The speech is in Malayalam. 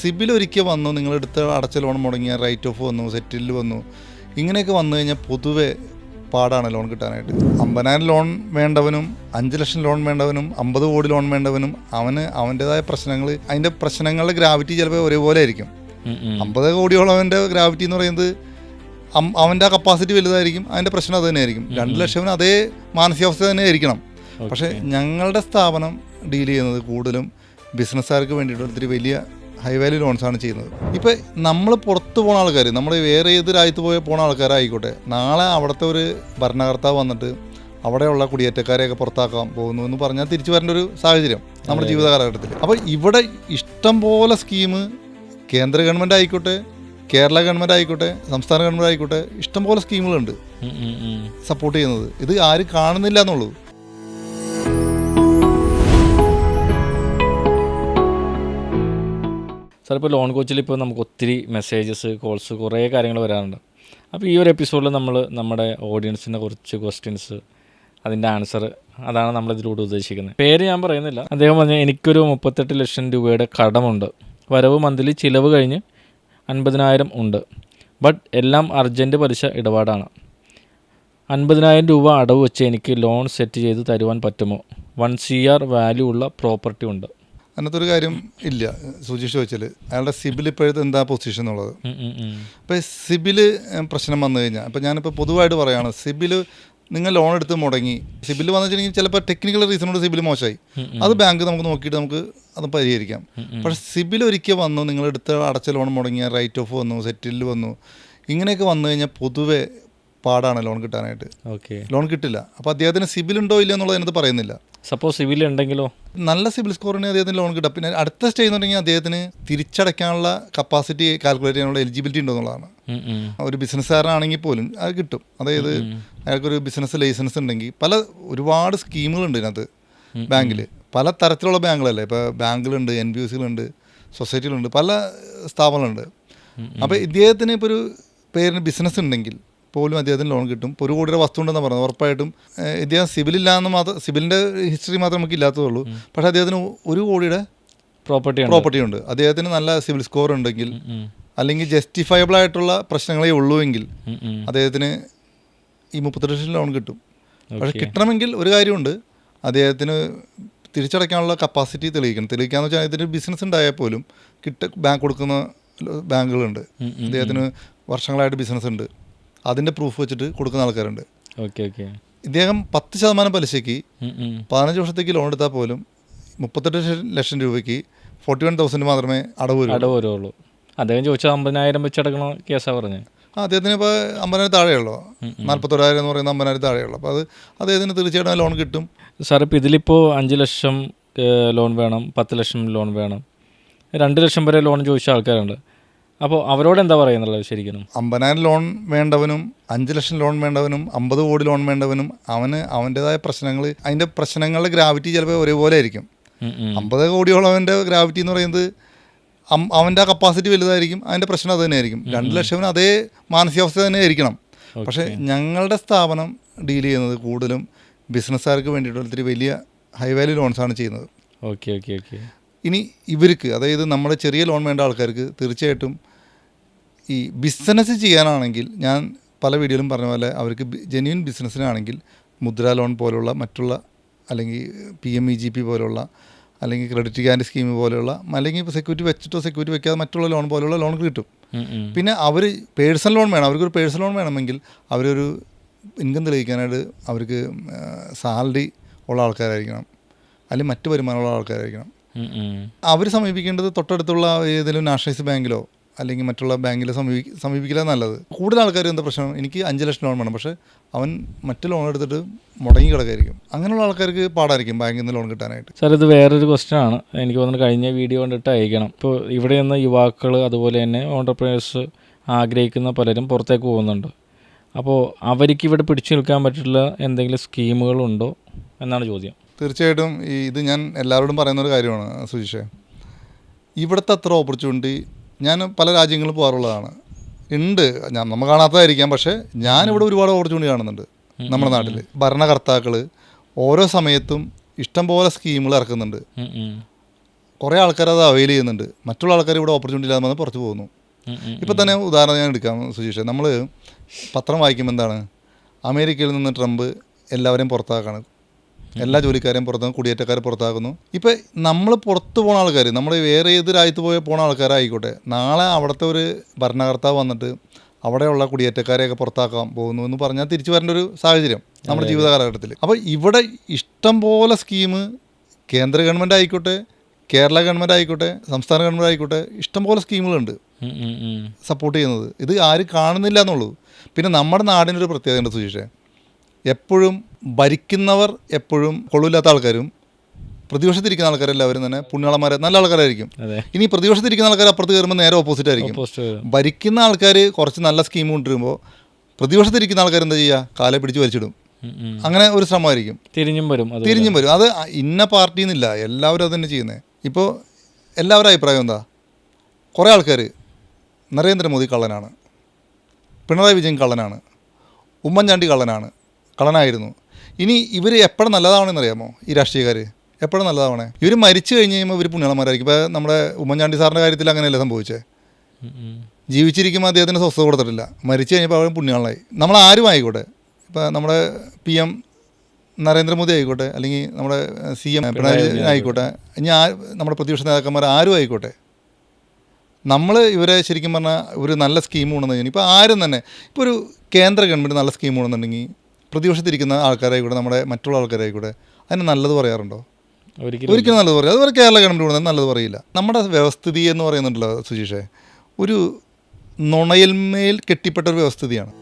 സിബിൽ ഒരിക്കൽ വന്നു നിങ്ങളെടുത്ത് അടച്ച ലോൺ മുടങ്ങിയ റൈറ്റ് ഓഫ് വന്നു സെറ്റിൽ വന്നു. ഇങ്ങനെയൊക്കെ വന്നു കഴിഞ്ഞാൽ പൊതുവെ പാടാണ് ലോൺ കിട്ടാനായിട്ട്. അമ്പതിനായിരം ലോൺ വേണ്ടവനും അഞ്ച് ലക്ഷം ലോൺ വേണ്ടവനും അമ്പത് കോടി ലോൺ വേണ്ടവനും അവന് അവന്റെതായ പ്രശ്നങ്ങൾ അതിന്റെ പ്രശ്നങ്ങളുടെ ഗ്രാവിറ്റി ചിലപ്പോൾ ഒരേപോലെ ആയിരിക്കും. അമ്പത് കോടിയോളവന്റെ ഗ്രാവിറ്റി എന്ന് പറയുന്നത് അവന്റെ ആ കപ്പാസിറ്റി വലുതായിരിക്കും അതിന്റെ പ്രശ്നം അത് തന്നെയായിരിക്കും. രണ്ട് ലക്ഷവന് അതേ മാനസികാവസ്ഥ തന്നെ ആയിരിക്കണം. പക്ഷേ ഞങ്ങളുടെ സ്ഥാപനം ഡീൽ ചെയ്യുന്നത് കൂടുതലും ബിസിനസ്സുകാർക്ക് വേണ്ടിയിട്ട് ഒത്തിരി വലിയ ഹൈ വാല്യൂ ലോൺസാണ് ചെയ്യുന്നത്. ഇപ്പം നമ്മൾ പുറത്ത് പോണ ആൾക്കാർ നമ്മൾ വേറെ ഏത് രാജ്യത്ത് പോയി പോണ ആൾക്കാരായിക്കോട്ടെ നാളെ അവിടുത്തെ ഒരു ഭരണകർത്താവ് വന്നിട്ട് അവിടെയുള്ള കുടിയേറ്റക്കാരെയൊക്കെ പുറത്താക്കാൻ പോകുന്നു എന്ന് പറഞ്ഞാൽ തിരിച്ചു വരേണ്ട ഒരു സാഹചര്യം നമ്മുടെ ജീവിത കാലഘട്ടത്തിൽ അപ്പോൾ ഇവിടെ ഇഷ്ടം പോലെ സ്കീം കേന്ദ്ര ഗവൺമെന്റ് ആയിക്കോട്ടെ കേരള ഗവൺമെന്റ് ആയിക്കോട്ടെ സംസ്ഥാന ഗവൺമെന്റ് ആയിക്കോട്ടെ ഇഷ്ടംപോലെ സ്കീമുകളുണ്ട്. സപ്പോർട്ട് ചെയ്യുന്നത്. ഇത് ആരും കാണുന്നില്ല എന്നുള്ളൂ. സാർ ഇപ്പോൾ ലോൺ കോച്ചിൽ ഇപ്പോൾ നമുക്ക് ഒത്തിരി മെസ്സേജസ് കോൾസ് കുറേ കാര്യങ്ങൾ വരാറുണ്ട്. അപ്പോൾ ഈ ഒരു എപ്പിസോഡിൽ നമ്മൾ നമ്മുടെ ഓഡിയൻസിന്റെ കുറച്ച് ക്വസ്റ്റ്യൻസ് അതിന്റെ ആൻസർ അതാണ് നമ്മൾ ഇതിലൂടെ ഉദ്ദേശിക്കുന്നത്. പേര് ഞാൻ പറയുന്നില്ല. അദ്ദേഹം പറഞ്ഞ എനിക്കൊരു മുപ്പത്തെട്ട് ലക്ഷം രൂപയുടെ കടമുണ്ട്. വരവ് മന്ത്ലി ചിലവ് കഴിഞ്ഞ് അൻപതിനായിരം ഉണ്ട്. ബട്ട് എല്ലാം അർജന്റ് പലിശ ഇടപാടാണ്. അൻപതിനായിരം രൂപ അടവ് വെച്ച് എനിക്ക് ലോൺ സെറ്റ് ചെയ്ത് തരുവാൻ പറ്റുമോ? വൺ സി ആർ വാല്യൂ ഉള്ള പ്രോപ്പർട്ടി ഉണ്ട്. അതിനകത്ത് ഒരു കാര്യം ഇല്ല. സൂചിച്ച് ചോദിച്ചാൽ അയാളുടെ സിബിൽ ഇപ്പോഴത്തെ എന്താ പൊസിഷൻ എന്നുള്ളത്. അപ്പം സിബിൽ പ്രശ്നം വന്നു കഴിഞ്ഞാൽ അപ്പം ഞാനിപ്പോൾ പൊതുവായിട്ട് പറയുകയാണ് സിബിൽ നിങ്ങൾ ലോൺ എടുത്ത് മുടങ്ങി. സിബിൽ വന്നു വെച്ചിട്ടുണ്ടെങ്കിൽ ചിലപ്പോൾ ടെക്നിക്കൽ റീസണോട് സിബിൽ മോശമായി. അത് ബാങ്ക് നമുക്ക് നോക്കിയിട്ട് നമുക്ക് അത് പരിഹരിക്കാം. പക്ഷേ സിബിൽ ഒരിക്കൽ വന്നു നിങ്ങൾ എടുത്ത് അടച്ച ലോൺ മുടങ്ങിയ റൈറ്റ് ഓഫ് വന്നു സെറ്റിൽ വന്നു ഇങ്ങനെയൊക്കെ വന്നു കഴിഞ്ഞാൽ പൊതുവെ പാടാണ് ലോൺ കിട്ടാനായിട്ട്. ഓക്കെ. ലോൺ കിട്ടില്ല. അപ്പോൾ അദ്ദേഹത്തിന് സിബിൽ ഉണ്ടോ ഇല്ല എന്നുള്ളത് അതിനകത്ത് പറയുന്നില്ല. സപ്പോസ് സിബിൽ ഉണ്ടെങ്കിലോ? നല്ല സിബിൽ സ്കോറിന് അദ്ദേഹത്തിന് ലോൺ കിട്ടും. പിന്നെ അടുത്ത സ്റ്റേജ് എന്ന് പറഞ്ഞാൽ അദ്ദേഹത്തിന് തിരിച്ചടയ്ക്കാനുള്ള കപ്പാസിറ്റി കാൽക്കുലേറ്റ് ചെയ്യാനുള്ള എലിജിബിലിറ്റി ഉണ്ടോ എന്നുള്ളതാണ്. ഒരു ബിസിനസ്സുകാരനാണെങ്കിൽ പോലും അത് കിട്ടും. അതായത് അയാൾക്കൊരു ബിസിനസ് ലൈസൻസ് ഉണ്ടെങ്കിൽ പല ഒരുപാട് സ്കീമുകളുണ്ട് ഇതിനകത്ത് ബാങ്കിൽ പല തരത്തിലുള്ള ബാങ്കുകളല്ലേ. ഇപ്പോൾ ബാങ്കുകളുണ്ട് എൻ ബി സികളുണ്ട് സൊസൈറ്റികളുണ്ട് പല സ്ഥാപനങ്ങളുണ്ട്. അപ്പോൾ ഇദ്ദേഹത്തിന് ഇപ്പോൾ ഒരു പേരിന് ബിസിനസ് ഉണ്ടെങ്കിൽ പോലും അദ്ദേഹത്തിന് ലോൺ കിട്ടും. ഇപ്പോൾ ഒരു കോടിയുടെ വസ്തു ഉണ്ടെന്ന് പറഞ്ഞത്. ഉറപ്പായിട്ടും ഇദ്ദേഹം സിവിലില്ലാന്ന് മാത്രം സിബിലിന്റെ ഹിസ്റ്ററി മാത്രം നമുക്ക് ഇല്ലാത്തതുള്ളൂ. പക്ഷേ അദ്ദേഹത്തിന് ഒരു കോടിയുടെ പ്രോപ്പർട്ടി പ്രോപ്പർട്ടി ഉണ്ട്. അദ്ദേഹത്തിന് നല്ല സിവിൽ സ്കോർ ഉണ്ടെങ്കിൽ അല്ലെങ്കിൽ ജസ്റ്റിഫയബിൾ ആയിട്ടുള്ള പ്രശ്നങ്ങളേ ഉള്ളൂ എങ്കിൽ. അദ്ദേഹത്തിന് ഈ മുപ്പത്തെട്ട് ലക്ഷം ലോൺ കിട്ടും. പക്ഷെ കിട്ടണമെങ്കിൽ ഒരു കാര്യമുണ്ട്. അദ്ദേഹത്തിന് തിരിച്ചടയ്ക്കാനുള്ള കപ്പാസിറ്റി തെളിയിക്കണം. തെളിയിക്കാന്ന് വെച്ചാൽ അദ്ദേഹത്തിന് ബിസിനസ് ഉണ്ടായാൽ പോലും കിട്ട ബാങ്ക് കൊടുക്കുന്ന ബാങ്കുകളുണ്ട്. അദ്ദേഹത്തിന് വർഷങ്ങളായിട്ട് ബിസിനസ് ഉണ്ട്. അതിന്റെ പ്രൂഫ് വെച്ചിട്ട് കൊടുക്കുന്ന ആൾക്കാരുണ്ട്. ഓക്കെ ഓക്കെ ഇദ്ദേഹം പത്ത് ശതമാനം പലിശയ്ക്ക്. പതിനഞ്ച് വർഷത്തേക്ക് ലോൺ എടുത്താൽ പോലും മുപ്പത്തെട്ട് ലക്ഷം- രൂപയ്ക്ക് ഫോർട്ടി വൺ തൗസൻഡ് മാത്രമേ അടവ് അടവ് വരുള്ളൂ. അദ്ദേഹം ചോദിച്ചാൽ അമ്പതിനായിരം വെച്ച് അടക്കണോ കേസാണ് പറഞ്ഞത്. ആ അദ്ദേഹത്തിന് ഇപ്പോൾ അമ്പതിനായിരം താഴെയുള്ളൂ? നാൽപ്പത്തൊരായിരം എന്ന് പറയുന്ന അമ്പതിനായിരം താഴെയുള്ളൂ. അപ്പോൾ അത് അദ്ദേഹത്തിന് തീർച്ചയായിട്ടും ലോൺ കിട്ടും. സാർ ഇപ്പോൾ ഇതിലിപ്പോൾ അഞ്ച് ലക്ഷം ലോൺ വേണം പത്ത് ലക്ഷം ലോൺ വേണം. രണ്ട് ലക്ഷം വരെ ലോൺ ചോദിച്ച ആൾക്കാരുണ്ട്. അപ്പോൾ അവരോട് എന്താ പറയുന്നുള്ളത് ശരിക്കും? അമ്പതിനായിരം ലോൺ വേണ്ടവനും അഞ്ച് ലക്ഷം ലോൺ വേണ്ടവനും അമ്പത് കോടി ലോൺ വേണ്ടവനും അവന് അവന്റെതായ പ്രശ്നങ്ങൾ അതിന്റെ പ്രശ്നങ്ങളുടെ ഗ്രാവിറ്റി ചിലപ്പോൾ ഒരേപോലെ ആയിരിക്കും. അമ്പത് കോടിയോളവന്റെ ഗ്രാവിറ്റി എന്ന് പറയുന്നത് അവന്റെ ആ കപ്പാസിറ്റി വലുതായിരിക്കും അതിന്റെ പ്രശ്നം അത് തന്നെയായിരിക്കും. രണ്ട് ലക്ഷവും അതേ മാനസികാവസ്ഥ തന്നെ ആയിരിക്കണം. പക്ഷേ ഞങ്ങളുടെ സ്ഥാപനം ഡീൽ ചെയ്യുന്നത് കൂടുതലും ബിസിനസ്സുകാർക്ക് വേണ്ടിയിട്ട് ഒത്തിരി വലിയ ഹൈ വാല്യൂ ലോൺസാണ് ചെയ്യുന്നത്. Okay okay okay. ഇനി ഇവർക്ക് അതായത് നമ്മുടെ ചെറിയ ലോൺ വേണ്ട ആൾക്കാർക്ക് തീർച്ചയായിട്ടും ഈ ബിസിനസ് ചെയ്യാനാണെങ്കിൽ ഞാൻ പല വീഡിയോയിലും പറഞ്ഞ പോലെ അവർക്ക് ജെന്യൂൻ ബിസിനസ്സിനാണെങ്കിൽ മുദ്ര ലോൺ പോലുള്ള മറ്റുള്ള അല്ലെങ്കിൽ P M E G P പോലുള്ള അല്ലെങ്കിൽ ക്രെഡിറ്റ് ഗ്യാരണ്ടി സ്കീം പോലെയുള്ള അല്ലെങ്കിൽ ഇപ്പോൾ സെക്യൂരിറ്റി വെച്ചിട്ടോ സെക്യൂരിറ്റി വെക്കാതെ മറ്റുള്ള ലോൺ പോലെയുള്ള ലോൺ കിട്ടും. പിന്നെ അവർ പേഴ്സണൽ ലോൺ വേണം അവർക്കൊരു പേഴ്സണൽ ലോൺ വേണമെങ്കിൽ അവരൊരു ഇൻകം തെളിയിക്കാനായിട്ട് അവർക്ക് സാലറി ഉള്ള ആൾക്കാരായിരിക്കണം അല്ലെങ്കിൽ മറ്റു വരുമാനമുള്ള ആൾക്കാരായിരിക്കണം. അവർ സമീപിക്കേണ്ടത് തൊട്ടടുത്തുള്ള ഏതെങ്കിലും നാഷണലൈസ് ബാങ്കിലോ അല്ലെങ്കിൽ മറ്റുള്ള ബാങ്കിൽ സമീപി സമീപിക്കില്ല നല്ലത്. കൂടുതൽ ആൾക്കാർ എന്താ പ്രശ്നം? എനിക്ക് അഞ്ച് ലക്ഷം ലോൺ വേണം. പക്ഷേ അവൻ മറ്റ് ലോൺ എടുത്തിട്ട് മുടങ്ങി കിടക്കായിരിക്കും. അങ്ങനെയുള്ള ആൾക്കാർക്ക് പാടായിരിക്കും ബാങ്കിൽ നിന്ന് ലോൺ കിട്ടാനായിട്ട്. സാർ ഇത് വേറൊരു ക്വസ്റ്റ്യൻ ആണ്. എനിക്ക് തോന്നുന്നു കഴിഞ്ഞ വീഡിയോ കണ്ടിട്ട് അയക്കണം ഇപ്പോൾ ഇവിടെ നിന്ന് യുവാക്കൾ അതുപോലെ തന്നെ ഓണ്ടർപ്രീനേഴ്സ് ആഗ്രഹിക്കുന്ന പലരും പുറത്തേക്ക് പോകുന്നുണ്ട്. അപ്പോൾ അവർക്ക് ഇവിടെ പിടിച്ചു നിൽക്കാൻ പറ്റുള്ള എന്തെങ്കിലും സ്കീമുകളുണ്ടോ എന്നാണ് ചോദ്യം. തീർച്ചയായിട്ടും ഈ ഇത് ഞാൻ എല്ലാവരോടും പറയുന്ന ഒരു കാര്യമാണ് സുജിഷേ. ഇവിടുത്തെ അത്ര ഓപ്പർച്യൂണിറ്റി ഞാൻ പല രാജ്യങ്ങളിൽ പോകാറുള്ളതാണ്. ഉണ്ട് ഞാൻ നമ്മൾ കാണാത്തതായിരിക്കാം പക്ഷേ ഞാനിവിടെ ഒരുപാട് ഓപ്പർച്യൂണിറ്റി കാണുന്നുണ്ട് നമ്മുടെ നാട്ടിൽ ഭരണകർത്താക്കൾ ഓരോ സമയത്തും ഇഷ്ടം പോലെ സ്കീമുകൾ ഇറക്കുന്നുണ്ട്. കുറേ ആൾക്കാർ അത് അവൈൽ ചെയ്യുന്നുണ്ട്. മറ്റുള്ള ആൾക്കാർ ഇവിടെ ഓപ്പർച്യൂണിറ്റി ഇല്ലാതെ വന്ന് പുറത്തു പോകുന്നു. ഇപ്പം തന്നെ ഉദാഹരണം ഞാൻ എടുക്കാം സുജീഷ്. നമ്മൾ പത്രം വായിക്കുമ്പോൾ എന്താണ്? അമേരിക്കയിൽ നിന്ന് ട്രംപ് എല്ലാവരെയും പുറത്താക്കാണ്. എല്ലാ ജോലിക്കാരെയും പുറത്താക്കും കുടിയേറ്റക്കാരെ പുറത്താക്കുന്നു. ഇപ്പൊ നമ്മൾ പുറത്ത് പോണ ആൾക്കാർ നമ്മൾ വേറെ ഏത് രാജ്യത്ത് പോയ പോണ ആൾക്കാരായിക്കോട്ടെ നാളെ അവിടുത്തെ ഒരു ഭരണകർത്താവ് വന്നിട്ട് അവിടെയുള്ള കുടിയേറ്റക്കാരെയൊക്കെ പുറത്താക്കാൻ പോകുന്നു എന്ന് പറഞ്ഞാൽ തിരിച്ചു വരേണ്ട ഒരു സാഹചര്യം നമ്മുടെ ജീവിത കാലഘട്ടത്തിൽ അപ്പോൾ ഇവിടെ ഇഷ്ടം പോലെ സ്കീം കേന്ദ്ര ഗവൺമെന്റ് ആയിക്കോട്ടെ കേരള ഗവൺമെന്റ് ആയിക്കോട്ടെ സംസ്ഥാന ഗവൺമെന്റ് ആയിക്കോട്ടെ ഇഷ്ടംപോലെ സ്കീമുകളുണ്ട്. ഉം, ഉം, ഉം. സപ്പോർട്ട് ചെയ്യുന്നത്. ഇത് ആരും കാണുന്നില്ല എന്നുള്ളൂ. പിന്നെ നമ്മുടെ നാടിനൊരു പ്രത്യേകതയുണ്ട് സുശീഷേ എപ്പോഴും ഭരിക്കുന്നവർ എപ്പോഴും കൊള്ളില്ലാത്ത ആൾക്കാരും പ്രതിപക്ഷത്തിരിക്കുന്ന ആൾക്കാരെല്ലാവരും തന്നെ പുണ്യാളന്മാരെ നല്ല ആൾക്കാരായിരിക്കും. ഇനി പ്രതിപക്ഷത്തിരിക്കുന്ന ആൾക്കാർ അപ്പുറത്ത് കയറുമ്പോൾ നേരെ ഓപ്പോസിറ്റ് ആയിരിക്കും. ഭരിക്കുന്ന ആൾക്കാർ കുറച്ച് നല്ല സ്കീം കൊണ്ടുവരുമ്പോൾ പ്രതിപക്ഷത്തിരിക്കുന്ന ആൾക്കാർ എന്താ ചെയ്യുക? കാലെ പിടിച്ച് വലിച്ചിടും. അങ്ങനെ ഒരു ശ്രമമായിരിക്കും. തിരിഞ്ഞും വരും തിരിഞ്ഞും വരും. അത് ഇന്ന പാർട്ടി എന്നില്ല എല്ലാവരും അത് തന്നെ ചെയ്യുന്നത് ഇപ്പോൾ എല്ലാവരുടെ അഭിപ്രായം എന്താ? കുറേ ആൾക്കാർ നരേന്ദ്രമോദി കള്ളനാണ്. പിണറായി വിജയൻ കള്ളനാണ്. ഉമ്മൻചാണ്ടി കള്ളനാണ്. കള്ളനായിരുന്നു. ഇനി ഇവർ എപ്പോഴും നല്ലതാവണമെന്ന് അറിയാമോ ഈ രാഷ്ട്രീയക്കാർ എപ്പോഴും നല്ലതാവണേ? ഇവർ മരിച്ചു കഴിഞ്ഞ് കഴിയുമ്പോൾ ഇവർ പുണ്യാളന്മാരായിരിക്കും. ഇപ്പോൾ നമ്മുടെ ഉമ്മൻചാണ്ടി സാറിന്റെ കാര്യത്തിൽ അങ്ങനെയല്ലേ സംഭവിച്ചത്. ജീവിച്ചിരിക്കുമ്പോൾ അദ്ദേഹത്തിന് സ്വസ്ഥത കൊടുത്തിട്ടില്ല. മരിച്ചു കഴിഞ്ഞപ്പോൾ അവൻ പുണ്യാളനായി. നമ്മൾ ആരും ആയിക്കോട്ടെ. ഇപ്പോൾ നമ്മുടെ പി എം നരേന്ദ്രമോദി ആയിക്കോട്ടെ അല്ലെങ്കിൽ നമ്മുടെ സി എം പിണറായി ആയിക്കോട്ടെ. ഇനി ആ നമ്മുടെ പ്രതിപക്ഷ നേതാക്കന്മാർ ആരും ആയിക്കോട്ടെ. നമ്മൾ ഇവരെ ശരിക്കും പറഞ്ഞാൽ ഒരു നല്ല സ്കീം കൊണ്ടുവന്നു കഴിഞ്ഞാൽ ഇപ്പോൾ ആരും തന്നെ ഇപ്പോൾ ഒരു കേന്ദ്ര ഗവൺമെന്റ് നല്ല സ്കീം കൊണ്ടുവന്നിട്ടുണ്ടെങ്കിൽ പ്രതിപക്ഷത്തിരിക്കുന്ന ആൾക്കാരായിക്കൂടെ നമ്മുടെ മറ്റുള്ള ആൾക്കാരായിക്കൂടെ അതിന് നല്ലത് പറയാറുണ്ടോ? ഒരിക്കലും നല്ലത് പറയും. അതുപോലെ കേരള ഗവൺമെന്റ് കൊണ്ടുവന്നാൽ നല്ലത് പറയില്ല. നമ്മുടെ വ്യവസ്ഥിതി എന്ന് പറയുന്നുണ്ടല്ലോ സുശീഷേ ഒരു നുണയിൽമേൽ കെട്ടിപ്പെട്ട ഒരു വ്യവസ്ഥിതിയാണ്.